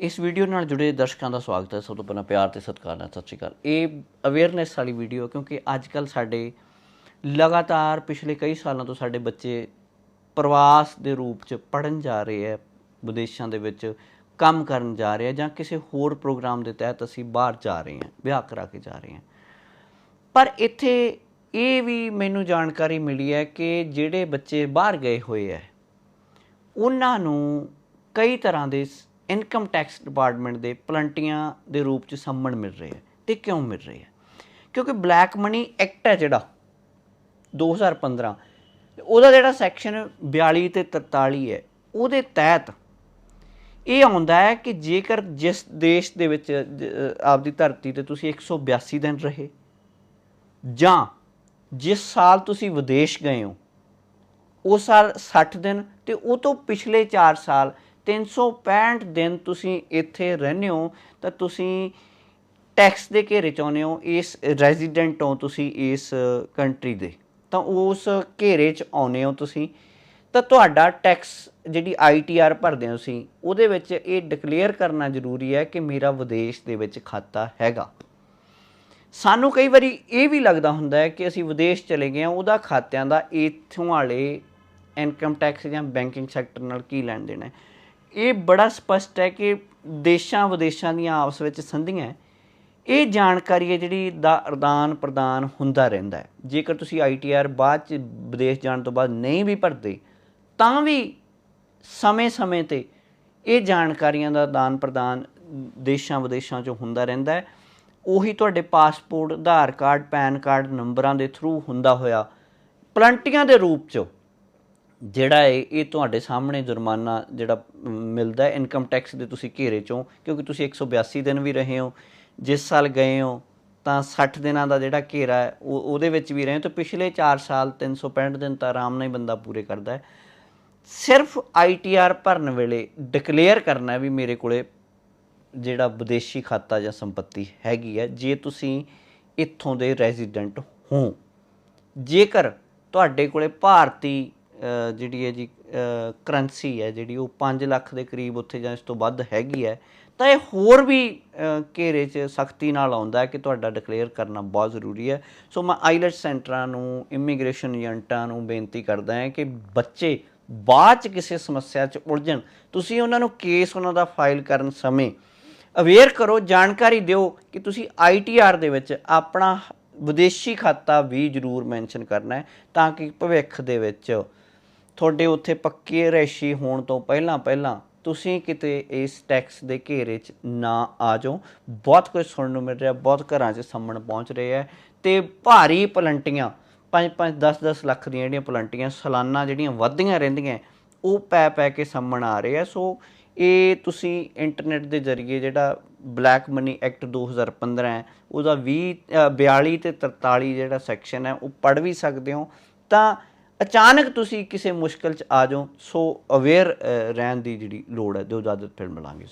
ਇਸ ਵੀਡੀਓ ਨਾਲ ਜੁੜੇ ਦਰਸ਼ਕਾਂ ਦਾ ਸਵਾਗਤ ਹੈ। ਸਭ ਤੋਂ ਪਹਿਲਾਂ ਪਿਆਰ ਤੇ ਸਤਿਕਾਰ ਨਾਲ ਸਤਿ ਸ਼੍ਰੀ ਅਕਾਲ। ਇਹ ਅਵੇਅਰਨੈਸ ਵਾਲੀ ਵੀਡੀਓ ਕਿਉਂਕਿ ਅੱਜ ਕੱਲ ਸਾਡੇ ਲਗਾਤਾਰ ਪਿਛਲੇ ਕਈ ਸਾਲਾਂ ਤੋਂ ਸਾਡੇ ਬੱਚੇ ਪ੍ਰਵਾਸ ਦੇ ਰੂਪ ਚ ਪੜਨ ਜਾ ਰਹੇ ਹੈ, ਵਿਦੇਸ਼ਾਂ ਦੇ ਵਿੱਚ ਕੰਮ ਕਰਨ ਜਾ ਰਹੇ ਹੈ ਜਾਂ ਕਿਸੇ ਹੋਰ ਪ੍ਰੋਗਰਾਮ ਦੇ ਤਹਿਤ ਅਸੀਂ ਬਾਹਰ ਜਾ ਰਹੇ ਹਾਂ, ਵਿਆਹ ਕਰਾ ਕੇ ਜਾ ਰਹੇ ਹਾਂ। ਪਰ ਇੱਥੇ ਇਹ ਵੀ ਮੈਨੂੰ ਜਾਣਕਾਰੀ ਮਿਲੀ ਹੈ ਕਿ ਜਿਹੜੇ ਬੱਚੇ ਬਾਹਰ ਗਏ ਹੋਏ ਹੈ, ਉਹਨਾਂ ਨੂੰ ਕਈ ਤਰ੍ਹਾਂ ਦੇ ਇਨਕਮ ਟੈਕਸ ਡਿਪਾਰਟਮੈਂਟ ਦੇ ਪਲੰਟੀਆਂ ਦੇ ਰੂਪ ਚ ਸੰਮਣ ਮਿਲ ਰਹੇ ਹੈ ਤੇ ਕਿਉਂ ਮਿਲ ਰਹੇ ਹੈ ਕਿਉਂਕਿ ਬਲੈਕ ਮਨੀ ਐਕਟ ਹੈ ਜਿਹੜਾ 2015 ਉਹਦਾ ਜਿਹੜਾ ਸੈਕਸ਼ਨ 42 ਤੇ 43 ਹੈ, ਉਹਦੇ ਤਹਿਤ ਇਹ ਆਉਂਦਾ ਹੈ ਕਿ ਜੇਕਰ ਜਿਸ ਦੇਸ਼ ਦੇ ਵਿੱਚ ਆਪਦੀ ਧਰਤੀ ਤੇ ਤੁਸੀਂ 182 ਦਿਨ ਰਹੇ, ਜਾਂ ਜਿਸ ਸਾਲ ਤੁਸੀਂ ਵਿਦੇਸ਼ ਗਏ ਹੋ, ਉਹ ਸਾਲ 60 ਦਿਨ ਤੇ ਉਹ ਤੋਂ ਪਿਛਲੇ 4 ਸਾਲ 365 ਦਿਨ ਤੁਸੀਂ ਇੱਥੇ ਰਹਿੰਦੇ ਹੋ, ਤਾਂ ਤੁਸੀਂ ਟੈਕਸ ਦੇ ਘੇਰੇ ਚ ਆਉਂਦੇ ਹੋ ਇਸ ਰੈਜ਼ੀਡੈਂਟ ਹੋ ਤੁਸੀਂ ਇਸ ਕੰਟਰੀ ਦੇ। ਤਾਂ ਉਸ ਘੇਰੇ ਚ ਆਉਂਦੇ ਹੋ ਤੁਸੀਂ। ਤਾਂ ਤੁਹਾਡਾ ਟੈਕਸ ਜਿਹੜੀ ਆਈਟੀਆਰ ਭਰਦੇ ਹੋ ਤੁਸੀਂ, ਉਹਦੇ ਵਿੱਚ ਇਹ ਡਿਕਲੇਅਰ ਕਰਨਾ ਜ਼ਰੂਰੀ ਹੈ ਕਿ ਮੇਰਾ ਵਿਦੇਸ਼ ਦੇ ਵਿੱਚ ਖਾਤਾ ਹੈਗਾ। ਸਾਨੂੰ ਕਈ ਵਾਰੀ ਇਹ ਵੀ ਲੱਗਦਾ ਹੁੰਦਾ ਹੈ ਕਿ ਅਸੀਂ ਵਿਦੇਸ਼ ਚਲੇ ਗਏ ਹਾਂ, ਉਹਦਾ ਖਾਤਿਆਂ ਦਾ ਇੱਥੋਂ ਵਾਲੇ ਇਨਕਮ ਟੈਕਸ ਜਾਂ ਬੈਂਕਿੰਗ ਸੈਕਟਰ ਨਾਲ ਕੀ ਲੈਣ ਦੇਣਾ ਹੈ। ਇਹ ਬੜਾ ਸਪਸ਼ਟ ਹੈ ਕਿ ਦੇਸ਼ਾਂ ਵਿਦੇਸ਼ਾਂ ਦੀਆਂ ਆਪਸ ਵਿੱਚ ਸੰਧੀਆਂ ਇਹ ਜਾਣਕਾਰੀ ਹੈ ਜਿਹੜੀ ਦਾ ਆਦਾਨ ਪ੍ਰਦਾਨ ਹੁੰਦਾ ਰਹਿੰਦਾ ਹੈ। ਜੇਕਰ ਤੁਸੀਂ ਆਈਟੀਆਰ ਬਾਅਦ ਚ ਵਿਦੇਸ਼ ਜਾਣ ਤੋਂ ਬਾਅਦ ਨਹੀਂ ਵੀ ਭਰਦੇ, ਤਾਂ ਵੀ ਸਮੇਂ-ਸਮੇਂ ਤੇ ਇਹ ਜਾਣਕਾਰੀਆਂ ਦਾ ਆਦਾਨ ਪ੍ਰਦਾਨ ਦੇਸ਼ਾਂ ਵਿਦੇਸ਼ਾਂ 'ਚ ਹੁੰਦਾ ਰਹਿੰਦਾ ਹੈ। ਉਹੀ ਤੁਹਾਡੇ passport, Aadhaar card, PAN card ਨੰਬਰਾਂ ਦੇ ਥਰੂ ਹੁੰਦਾ ਹੋਇਆ, ਪਲੰਟੀਆਂ ਦੇ ਰੂਪ 'ਚ ਜਿਹੜਾ ਹੈ ਇਹ ਤੁਹਾਡੇ ਸਾਹਮਣੇ ਜੁਰਮਾਨਾ ਜਿਹੜਾ ਮਿਲਦਾ ਇਨਕਮ ਟੈਕਸ ਦੇ ਤੁਸੀਂ ਘੇਰੇ ਚੋਂ, ਕਿਉਂਕਿ ਤੁਸੀਂ 182 ਦਿਨ ਵੀ ਰਹੇ ਹੋ, ਜਿਸ ਸਾਲ ਗਏ ਹੋ, ਤਾਂ 60 ਦਿਨਾਂ ਦਾ ਜਿਹੜਾ ਘੇਰਾ ਹੈ, ਉਹ, ਉਹਦੇ ਵਿੱਚ ਵੀ ਰਹੇ ਹੋ, ਤਾਂ ਪਿਛਲੇ 4 ਸਾਲ 365 ਦਿਨ ਤਾਂ ਆਰਾਮ ਨਾਲ ਹੀ ਬੰਦਾ ਪੂਰੇ ਕਰਦਾ ਹੈ। ਸਿਰਫ ਆਈਟੀਆਰ ਭਰਨ ਵੇਲੇ ਡਿਕਲੇਅਰ ਕਰਨਾ ਵੀ ਮੇਰੇ ਕੋਲੇ ਜਿਹੜਾ ਵਿਦੇਸ਼ੀ ਖਾਤਾ ਜਾਂ ਸੰਪਤੀ ਹੈਗੀ ਹੈ, ਜੇ ਤੁਸੀਂ ਇੱਥੋਂ ਦੇ ਰੈਜ਼ੀਡੈਂਟ ਹੋ। ਜੇਕਰ ਤੁਹਾਡੇ ਕੋਲੇ ਭਾਰਤੀ ਜਿਹੜੀ ਹੈ ਜੀ ਕਰੰਸੀ ਹੈ ਜਿਹੜੀ, ਉਹ 5 ਲੱਖ ਦੇ ਕਰੀਬ ਉੱਥੇ ਜਾਂ ਇਸ ਤੋਂ ਵੱਧ ਹੈਗੀ ਹੈ। ਤਾਂ ਇਹ ਹੋਰ ਵੀ ਘੇਰੇ 'ਚ ਸਖਤੀ ਨਾਲ ਆਉਂਦਾ ਹੈ ਕਿ ਤੁਹਾਡਾ ਡਿਕਲੇਅਰ ਕਰਨਾ ਬਹੁਤ ਜ਼ਰੂਰੀ ਹੈ। ਸੋ ਮੈਂ ਆਈਲੈਟ ਸੈਂਟਰਾਂ ਨੂੰ ਇਮੀਗ੍ਰੇਸ਼ਨ ਏਜੰਟਾਂ ਨੂੰ ਬੇਨਤੀ ਕਰਦਾ ਹਾਂ ਕਿ ਬੱਚੇ ਬਾਅਦ 'ਚ ਕਿਸੇ ਸਮੱਸਿਆ 'ਚ ਉਲਝਣ, ਤੁਸੀਂ ਉਹਨਾਂ ਨੂੰ ਕੇਸ ਉਹਨਾਂ ਦਾ ਫਾਈਲ ਕਰਨ ਸਮੇਂ ਅਵੇਅਰ ਕਰੋ, ਜਾਣਕਾਰੀ ਦਿਓ ਕਿ ਤੁਸੀਂ ਆਈਟੀਆਰ ਦੇ ਵਿੱਚ ਆਪਣਾ ਵਿਦੇਸ਼ੀ ਖਾਤਾ ਵੀ ਜ਼ਰੂਰ ਮੈਂਸ਼ਨ ਕਰਨਾ ਹੈ ਤਾਂ ਕਿ ਭਵਿੱਖ ਦੇ ਵਿੱਚ ਤੁਹਾਡੇ ਉੱਥੇ ਪੱਕੇ ਰੈਸ਼ੀ ਹੋਣ ਤੋਂ ਪਹਿਲਾਂ ਪਹਿਲਾਂ ਤੁਸੀਂ ਕਿਤੇ ਇਸ ਟੈਕਸ ਦੇ ਘੇਰੇ 'ਚ ਨਾ ਆ ਜਾਓ। ਬਹੁਤ ਕੁਝ ਸੁਣਨ ਨੂੰ ਮਿਲ ਰਿਹਾ ਬਹੁਤ ਘਰਾਂ 'ਚ ਸੰਮਣ ਪਹੁੰਚ ਰਹੇ ਹੈ ਤੇ ਭਾਰੀ ਪਲੰਟੀਆਂ 5-5 10-10 ਲੱਖ ਦੀਆਂ ਜਿਹੜੀਆਂ ਪਲੰਟੀਆਂ ਸਾਲਾਨਾ ਜਿਹੜੀਆਂ ਵੱਧਦੀਆਂ ਰਹਿੰਦੀਆਂ ਉਹ ਪੈ ਪੈ ਕੇ ਸੰਮਣ ਆ ਰਹੇ ਆ ਸੋ ਇਹ ਤੁਸੀਂ ਇੰਟਰਨੈਟ ਦੇ ਜ਼ਰੀਏ ਜਿਹੜਾ ਬਲੈਕ ਮਨੀ ਐਕਟ 2015 ਹੈ ਉਹਦਾ 20 ਅ, 42 ਤੇ 43 ਜਿਹੜਾ ਸੈਕਸ਼ਨ ਹੈ ਉਹ ਪੜ੍ਹ ਵੀ ਸਕਦੇ ਹੋ। ਤਾਂ ਅਚਾਨਕ ਤੁਸੀਂ ਕਿਸੇ ਮੁਸ਼ਕਲ 'ਚ ਆ ਜਾਓ ਸੋ ਅਵੇਅਰ ਰਹਿਣ ਦੀ ਜਿਹੜੀ ਲੋੜ ਹੈ ਜੋ ਇਜਾਜ਼ਤ, ਫਿਰ ਮਿਲਾਂਗੇ।